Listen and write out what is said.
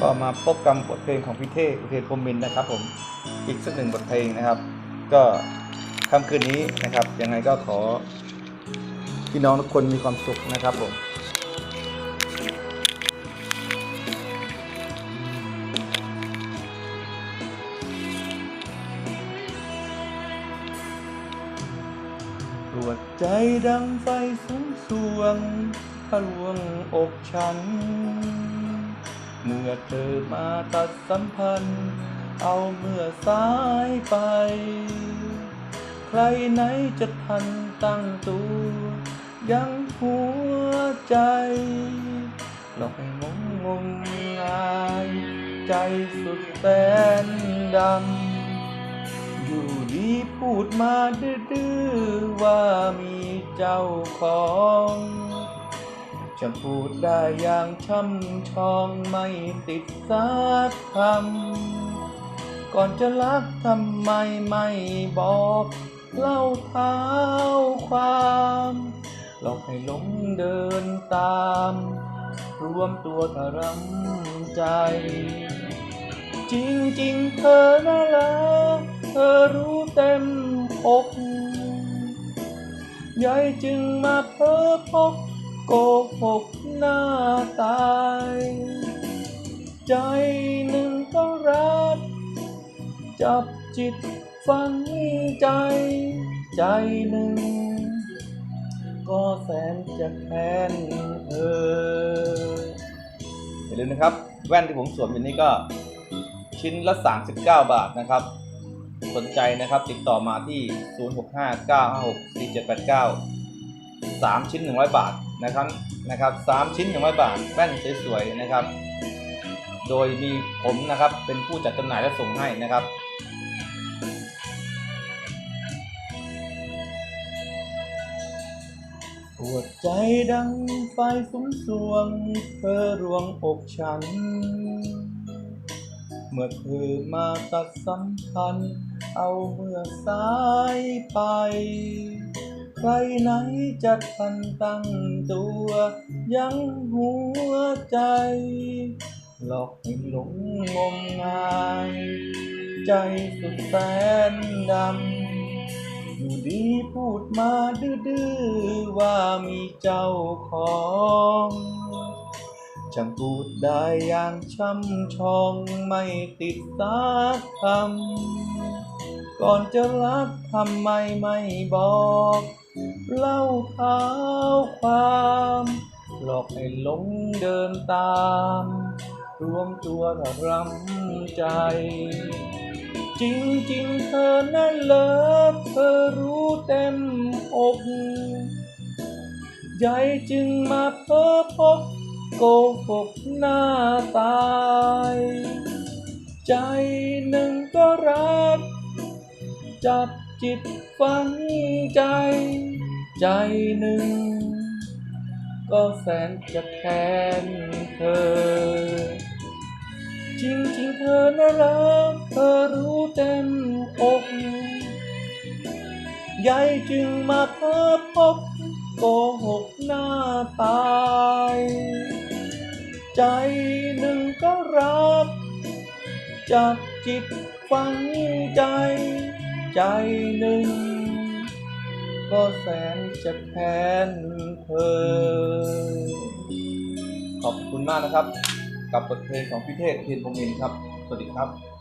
ก็มาพบกับบทเพลงของพี่เท่อุเทนพรมินนะครับผมอีกสักหนึ่งบทเพลงนะครับ ก็ค่ำคืนนี้นะครับ ยังไงก็ขอพี่น้องทุกคนมีความสุขนะครับผมปวดใจดังไฟสูงสวงทะลวงอกฉัน เมื่อเธอมาตัดสัมพันธ์ เอาเมื่อสายไป ใครไหนจะทันตั้งตัว ยังหัวใจหลอกให้งงงมงายใจสุดแสนดำ อยู่ดีพูดมาดื้อว่ามีเจ้าของ จะพูดได้อย่างช่ำชองไม่ติดสักคำ ก่อนจะรักทำไมไม่บอกเล่าเท้าความหลอกให้หลงเดินตาม รวมตัวทรำใจ จริงๆเธอน่ารักเธอรู้เต็มอกยายจึงมาเพ้อพกโก หกหน้าตาย ใจหนึ่งก็รัก จับจิตฝังใจ ใจหนึ่ง ก็แสนจะแค้นเธออย่าลืมนะครับ แว่นที่ผมสวมอยู่นี่ก็ชิ้นละ 39 บาทนะครับ สนใจนะครับติดต่อมาที่ 0659564789 3 ชิ้น 100 บาท นะครับนะครับ3ชิ้น100บาทแว่นสวยๆนะครับ โดยมีผมนะครับเป็นผู้จัดจำหน่ายและส่งให้นะครับปวดใจดังไฟสุมสวงเธอรวงอกฉัน เมื่อเธอมาตัดสัมพันธ์เอาเมื่อสายไป ใครไหนจะทันตั้งตัว ยังหัวใจ หลอกให้หลงงมงาย ใจสุดแสนดำอยู่ดีพูดมาดื้อๆว่ามีเจ้าของช่างพูดได้อย่างช่ำชองไม่ติดสักคำก่อนจะรักทำไมไม่บอก เล่าเท้าความหลอกให้หลงเดินตาม รวมตัวระรำใจ จริงๆเธอนั่นเลิศเธอรู้เต็มอกใหญ่จึงมาเพ้อพกโกหกหน้าตาย ใจหนึ่งก็รัก จับ จิตฝังใจ ใจหนึ่ง ก็แสนจะแค้นเธอ จริงๆเธอน่ารักเธอรู้เต็มอกยายจึงมาเพ้อพบโกหกหน้าตายใจหนึ่งก็รักจับจิตฝังใจ ใจหนึ่ง ก็แสนจะแค้นเธอ ขอบคุณมากนะครับ กับบทเพลงของพี่เทพเทียนพงศ์ินครับ สวัสดีครับ